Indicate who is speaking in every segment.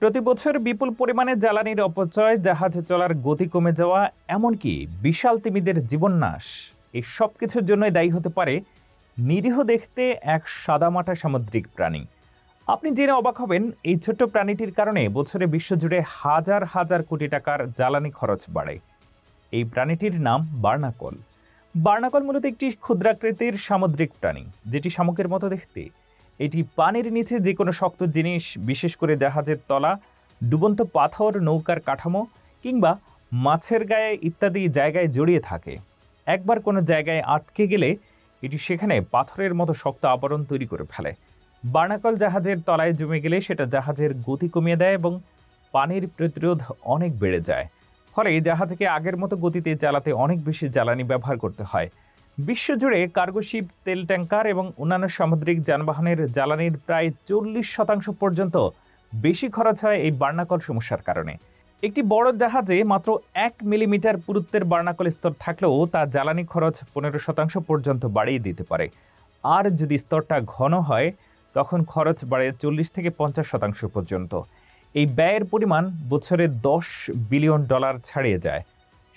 Speaker 1: প্রতি বছর বিপুল পরিমাণে জ্বালানির অপচয়, জাহাজে চলার গতি কমে যাওয়া, এমনকি বিশাল তিমিদের জীবননাশ, এই সব কিছুর জন্যই দায়ী হতে পারে নিরীহ দেখতে এক সাদামাটা সামুদ্রিক প্রাণী। আপনি জেনে অবাক হবেন, এই ছোট্ট প্রাণীটির কারণে বছরে বিশ্বজুড়ে হাজার হাজার কোটি টাকার জ্বালানি খরচ বাড়ে। এই প্রাণীটির নাম বার্নাকল। বার্নাকল মূলত একটি ক্ষুদ্রাকৃতির সামুদ্রিক প্রাণী, যেটি শামুকের মতো দেখতে। এটি পানির নিচে যে কোনো শক্ত জিনিস, বিশেষ করে জাহাজের তলা, ডুবন্ত পাথর, নৌকার কাঠামো কিংবা মাছের গায়ে ইত্যাদি জায়গায় জড়িয়ে থাকে। একবার কোনো জায়গায় আটকে গেলে এটি সেখানে পাথরের মতো শক্ত আবরণ তৈরি করে ফেলে। বার্নাকল জাহাজের তলায় জমে গেলে সেটা জাহাজের গতি কমিয়ে দেয় এবং পানির প্রতিরোধ অনেক বেড়ে যায়। ফলে জাহাজকে আগের মতো গতিতে চালাতে অনেক বেশি জ্বালানি ব্যবহার করতে হয়। বিশ্বজুড়ে কার্গোশিপ তেল ট্যাঙ্কার এবং অন্যান্য সামুদ্রিক যানবাহনের জ্বালানির প্রায় চল্লিশ শতাংশ পর্যন্ত বেশি খরচ হয় এই বার্নাকল সমস্যার কারণে। একটি বড় জাহাজে মাত্র এক মিলিমিটার পুরুত্বের বার্নাকল স্তর থাকলেও তা জ্বালানি খরচ পনেরো শতাংশ পর্যন্ত বাড়িয়ে দিতে পারে। আর যদি স্তরটা ঘন হয়, তখন খরচ বাড়ে চল্লিশ থেকে পঞ্চাশ শতাংশ পর্যন্ত। এই ব্যয়ের পরিমাণ বছরে দশ বিলিয়ন ডলার ছাড়িয়ে যায়।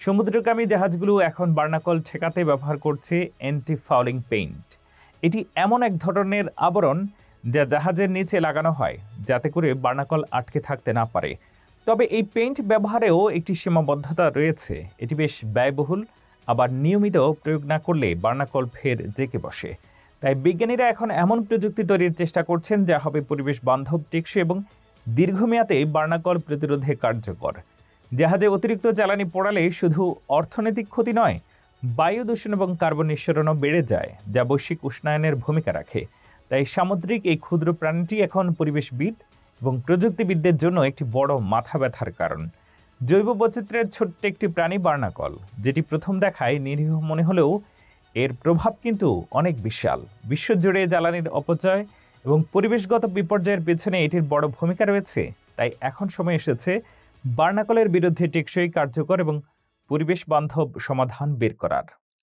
Speaker 1: সমুদ্রগামী জাহাজগুলো এখন বার্নাকল ঠেকাতে ব্যবহার করছে অ্যান্টি ফাউলিং পেইন্ট এটি এমন এক ধরনের আবরণ যা জাহাজের নিচে লাগানো হয়, যাতে করে বার্নাকল আটকে থাকতে না পারে। তবে এই পেইন্ট ব্যবহারেও একটি সীমাবদ্ধতা রয়েছে। এটি বেশ ব্যয়বহুল, আবার নিয়মিত প্রয়োগ না করলে বার্নাকল ফের জেকে বসে। তাই বিজ্ঞানীরা এখন এমন প্রযুক্তি তৈরির চেষ্টা করছেন যা হবে পরিবেশ বান্ধব, টেকসই এবং দীর্ঘমেয়াদে বার্নাকল প্রতিরোধে কার্যকর। জাহাজে অতিরিক্ত জ্বালানি পড়ালে শুধু অর্থনৈতিক ক্ষতি নয়, বায়ু দূষণ এবং কার্বন নিঃসরণও বেড়ে যায়, যা বৈশ্বিক উষ্ণায়নের ভূমিকা রাখে। তাই সামুদ্রিক এই ক্ষুদ্র প্রাণীটি এখন পরিবেশবিদ এবং প্রযুক্তিবিদদের জন্য একটি বড় মাথা ব্যথার কারণ। জৈব বৈচিত্র্যের ছোট্ট একটি প্রাণী বার্নাকল, যেটি প্রথম দেখায় নিরীহ মনে হলেও এর প্রভাব কিন্তু অনেক বিশাল। বিশ্বজুড়ে জ্বালানির অপচয় এবং পরিবেশগত বিপর্যয়ের পেছনে এটির বড় ভূমিকা রয়েছে, তাই এখন সময় এসেছে বার্নাকলের বিরুদ্ধে টেকসই কার্যকর এবং পরিবেশ বান্ধব সমাধান বের করার।